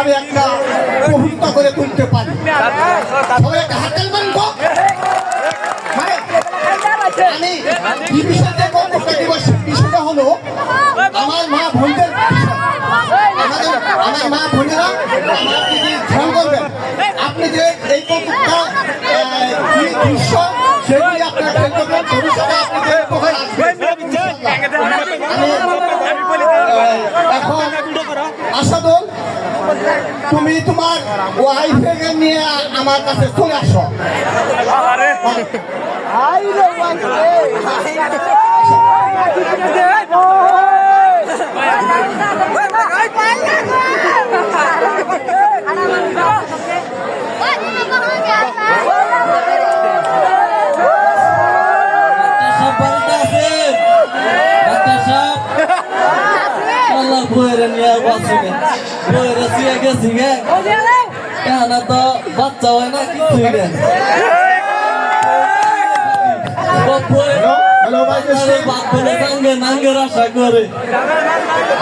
আমি একটা প্রভুত্ব করে তুলতে পারি। মানে আমি হলো, আমার আমার আপনি যে এই কৌতুকটা দৃশ্য আপনার আপনি যে উপকার আসবে এখন তুমি তোমার ওয়াইফকে নিয়ে আমার কাছে চলে আসো সব বাড়িতে আছেন ডাক্তার সাহেব আল্লাহ বইরে নিয়ে বাঁচি গে বইরে শুয়ে গেছি গে কেন তো বাচ্চা হয় না কিছুই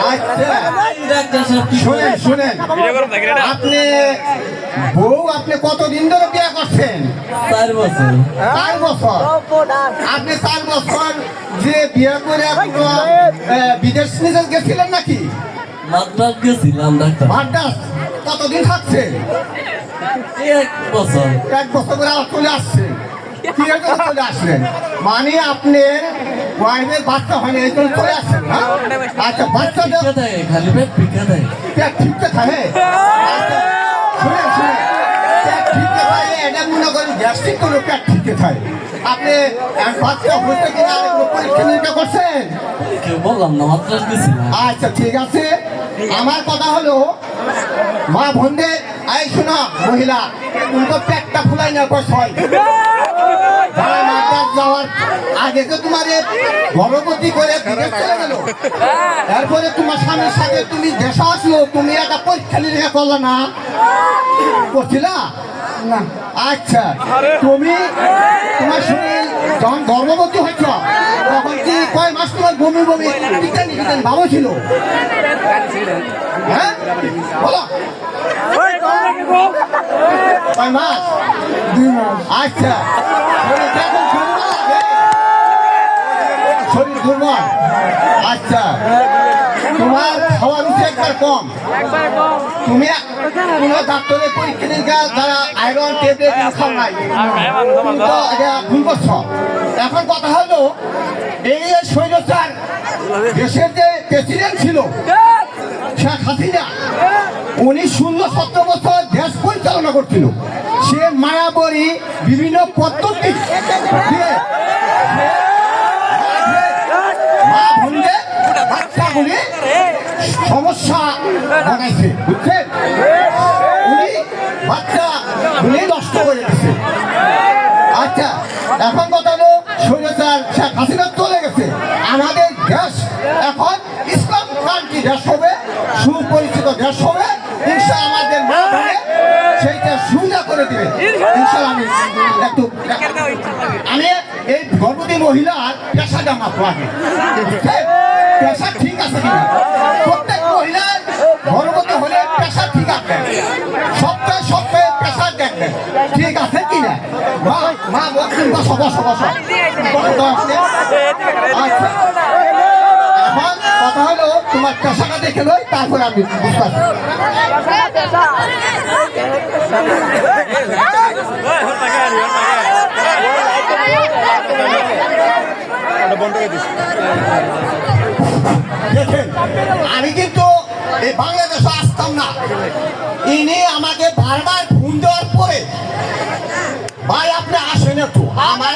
আচ্ছা। এই ডাক্তার সাহেব কি শুনেন শুনেন। আপনি বউ আপনি কতদিন ধরে বিয়ে করছেন? চার বছর। চার বছর। আপনি চার বছর যে বিয়ে করে বিদেশ নিয়ে গেছিলেন নাকি? মাদ্রাস গেছিলাম ডাক্তার মাদ্রাস কতদিন থাকছেন এক বছর। এক বছর করে চলে কি চলে আসলেন মানে আপনার ওয়াইফের বাচ্চা হয়নি এই জন্য চলে আসছেন আচ্ছা বাচ্চা দেয় খালি পেট পিঠা দেয়। পেট ঠিকতে থাকে পেট ঠিকতে থাকে এটা মনে করেন গ্যাস্ট্রিক কোনো পেট ঠিকতে থাকে। আপনি বাচ্চা হইতে কিনা পরীক্ষা নিরীক্ষা করছেন? বললাম না মাদ্রাস আচ্ছা ঠিক আছে। আমার কথা হলো, মা বন্ধে, এই শোনো, মহিলা, তুমি তো পেটটা ফুলাই না যারা মাদ্রাস যাওয়ার আগে তো তোমার গর্ভবতী করে বিদেশ তারপরে তোমার স্বামীর সাথে তুমি দেশে আসলো, তুমি একটা পরীক্ষা নিরীক্ষা করল না? করছিলা? না। আচ্ছা তুমি তোমার শরীর যখন গর্ভবতী হয়েছ, তখন কি কয় মাস তোমার বমি বমি? বিজ্ঞানী ছিল? হ্যাঁ বলো। কয় মাস দুই মাস আচ্ছা। শরীর দুর্বল আচ্ছা। তোমার খাওয়া রুচি একবার কম। তুমি কোনো পরীক্ষা নিরীক্ষা যারা আয়রন ট্যাবলেট খাও নাই। ভুল করছ। এখন কথা হলো এই স্বৈরাচার দেশের যে প্রেসিডেন্ট ছিল শেখ হাসিনা উনি ষোলো সতেরো বছর দেশ পরিচালনা করছিল। সে মায়াবরী বিভিন্ন পদ্ধতি দিয়ে মা বাচ্চাগুলি সমস্যা বানাইছে, বুঝছেন? উনি বাচ্চা গুলি নষ্ট করে দিচ্ছে আচ্ছা এখন কথা হলো স্বৈরাচার শেখ হাসিনা চলে গেছে। আমাদের দেশ এখন ইসলাম ক্রান্তি দেশ হবে? সুপরিচিত দেশ হবে। ইনশা আমাদের মা বলে সেইটা সুবিধা করে দিবে। আমি একটু আমি এই গর্ভবতী মহিলার পেশাটা মাপ লাগে। পেশা আছে কিনা মা মা বলছেন বসো বসো বসো বসো, বসো। আচ্ছা। এখন কথা হলো তোমার পেশাটা দেখে লই তারপরে আমি দেখেন আমি কিন্তু এই বাংলাদেশে আসতাম না। ইনি আমাকে বারবার ফোন দেওয়ার পরে, ভাই, আপনি আসেন একটু। আমার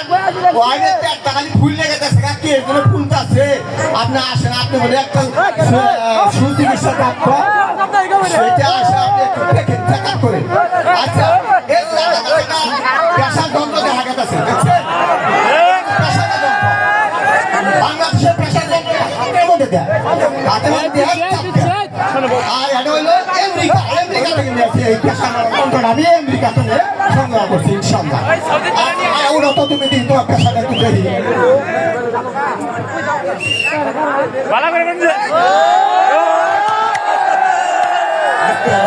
একটা খালি ফুল লেগে গেছে কি আছে আপনি আসেন, আপনি বলে একটা আচ্ছা পেশার বাংলাদেশের পেশার দ্বন্দ্ব হাতের মধ্যে দেয়। হাতের মধ্যে। আর এটা হলো আমেরিকা আমেরিকা থেকে নিয়েছে এই পেশার দ্বন্দ্বটা আমি আমেরিকা থেকে সংগ্রহ করছি ইনশাল্লাহ ওরা তো তুমি দিন তোমার পেশাটা একটু দেখি ভালো করে বলছে আচ্ছা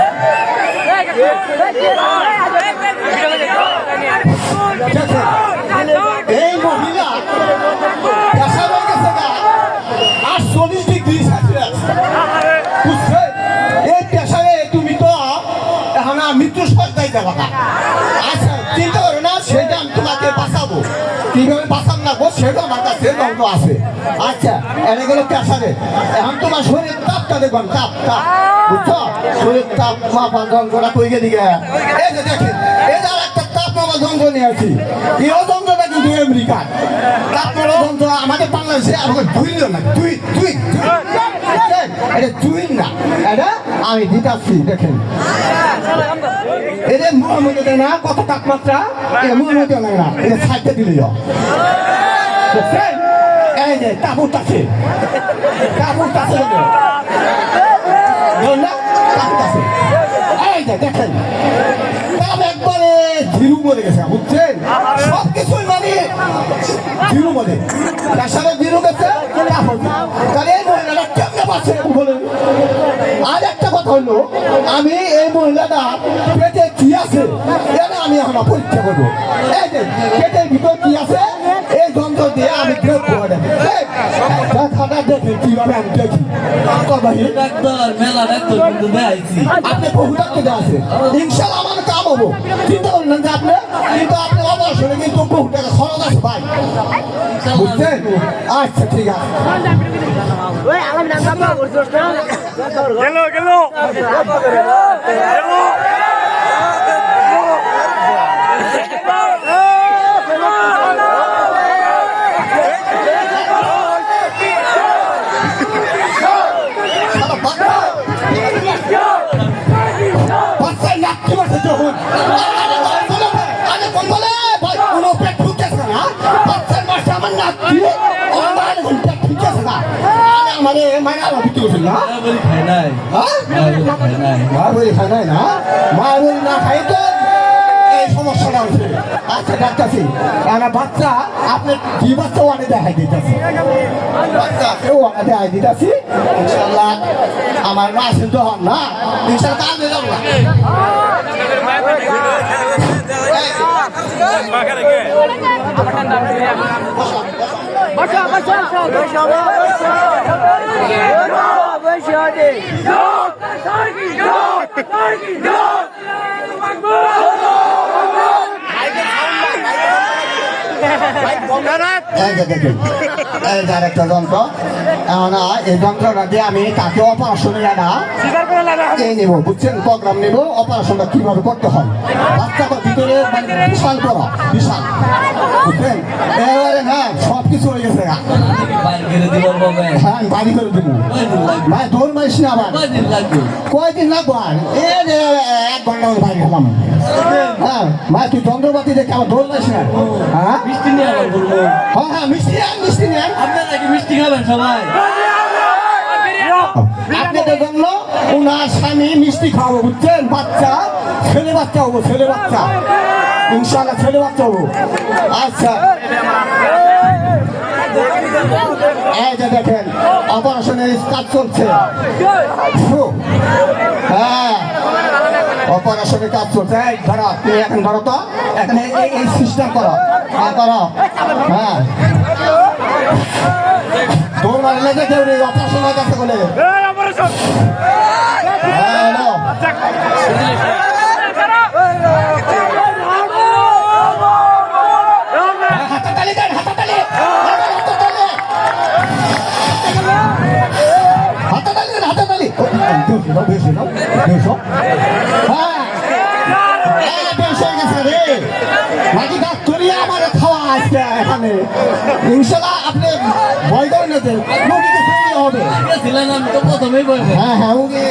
কীভাবে বাঁচান না গো সেটা আমার কাছে দণ্ড আছে। আচ্ছা এনে গেলে পেশারে এখন তোমার শরীর তাপটা দেখবেন তাপ তাপ। বুঝছ? শরীর তাপ মাপা যন্ত্রটা কই গে দিকে। এই যে দেখেন এই যে একটা তাপ মাপা যন্ত্র নিয়ে আছি এই যন্ত্রটা কিন্তু আমেরিকার। মাপা যন্ত্র আমাদের বাংলাদেশে আমাকে দুইল না দুই। দেখেন, এটা দুই না এটা আমি দিতাছি দেখেন। এটা মুহাম্মদ না, কত তাপমাত্রা মুহাম্মদ না এটা সাইডে। দেখছেন? এই যে তাবুত আছে দেখেন। দেখেন না? এই যে দেখেন একবারে ধীরু মরে গেছে, বুঝছেন সব কিছুই মানে ধীরু মরে তার সাথে ধীরু গেছে। তাহলে এই মহিলাটা কেমনে পাচ্ছে বলেন আর একটা কথা হলো, আমি এই মহিলাটা আছে? এটা আমি এখন পরীক্ষা করব? এই যে পেটের ভিতর কি আছে? এই যন্ত্র দিয়ে আমি গ্রেপ করে দেবো দেখাটা দেখে কীভাবে আমি দেখি। ডাক্তার মেলা ডাক্তার কিন্তু দেখাইছি আপনি বহু ডাক্তার আছে। ইনশাল্লাহ আমার কাম হব। চিন্তা করলেন যে আপনি কিন্তু আপনি অপারেশনে কিন্তু বহু টাকা খরচ আছে ভাই। বুঝছেন? আচ্ছা ঠিক আছে। গেল গেল। শালা আমারে মাইনা আলো বিক্রি করছিল না বলি খাই নাই। হ্যাঁ খাই নাই। মারবই খায় নাই না? না খাই তো এই সমস্যাটা হচ্ছে। আচ্ছা ডাক্তারছি একটা বাচ্চা আপনি কি বাচ্চা ওয়ানে দেখাই দিতেছি। বাচ্চা কেউ ওয়ানে দেখাই দিতেছি। ইনশাল্লাহ আমার মা আসেন তো হন না। ইনশাল্লাহ কাজ যাব না। আমি তাকে অপারেশনে না নেব বুঝছেন প্রোগ্রাম নেব অপারেশনটা কীভাবে করতে হয় মানে বিশাল বুঝছেন এবারে হ্যাঁ সব কিছু হয়ে গেছে হ্যাঁ বাড়ি করে দেবো। কয়দিন ভাই দৌড় মারিস না আবার। কয়দিন লাগবো আর? এক ঘণ্টা হ্যাঁ ভাই তুই যন্ত্রপাতি দেখে আমার দৌড় মারিস না। হ্যাঁ? মিষ্টি নিয়ে আবার বলব হ্যাঁ হ্যাঁ মিষ্টি আন মিষ্টি নিয়ে আপনারা কি মিষ্টি খাবেন সবাই? আপনাদের জন্য ওনার স্বামী মিষ্টি খাওয়াবো বুঝছেন? বাচ্চা ছেলে বাচ্চা হব ছেলে বাচ্চা। ইনশাল্লাহ ছেলে বাচ্চা হব। আচ্ছা। এই যে দেখেন অপারেশনের কাজ চলছে। হ্যাঁ। অপারেশনের কাজ চলছে। এই ধরো তুমি এখন ধরো তো এখানে এই- সিস্টেম করো। হ্যাঁ করো। হ্যাঁ। মারলে যে কেউ নেই অপারেশন হয়ে গেছে বলে। হ্যাঁ হ্যালো। ডাক্তারি আমার খাওয়া আজকে এখানে ইনশাল্লাহ আপনি ভয় করেন না হবে হ্যাঁ হ্যাঁ ওকে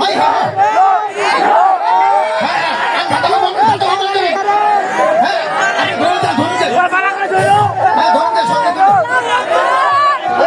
হাই হাই হ্যাঁ কথা বলুন কথা বলুন হ্যাঁ আরে ধরুন যা ধরুন যা হ্যাঁ ধরুন যা সঙ্গে ধরুন আরে কি এই যে ইনশাআল্লাহ বাচ্চা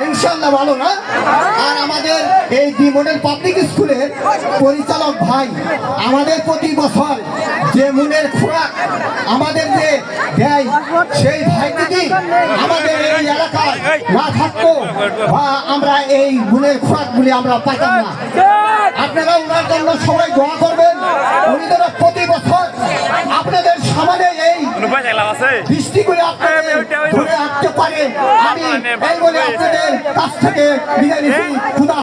ইনশাল্লাহ ভালো না? আর আমাদের এই ডি মডেল পাবলিক স্কুলের পরিচালক ভাই আমাদের প্রতি বছর যে মনের খোরাক আমাদের যে দেয় সেই ভাই যদি আমাদের এই এলাকায় না থাকতো বা আমরা এই মনের খোরাকগুলি আমরা পাইতাম না? আপনারা ওনার জন্য সবাই দোয়া করবেন। উনি যেন প্রতি বছর আপনাদের সামনে এই রাখতে পারে আমি এই বলে আপনাদের কাছ থেকে বিদায় নিচ্ছি। খুদা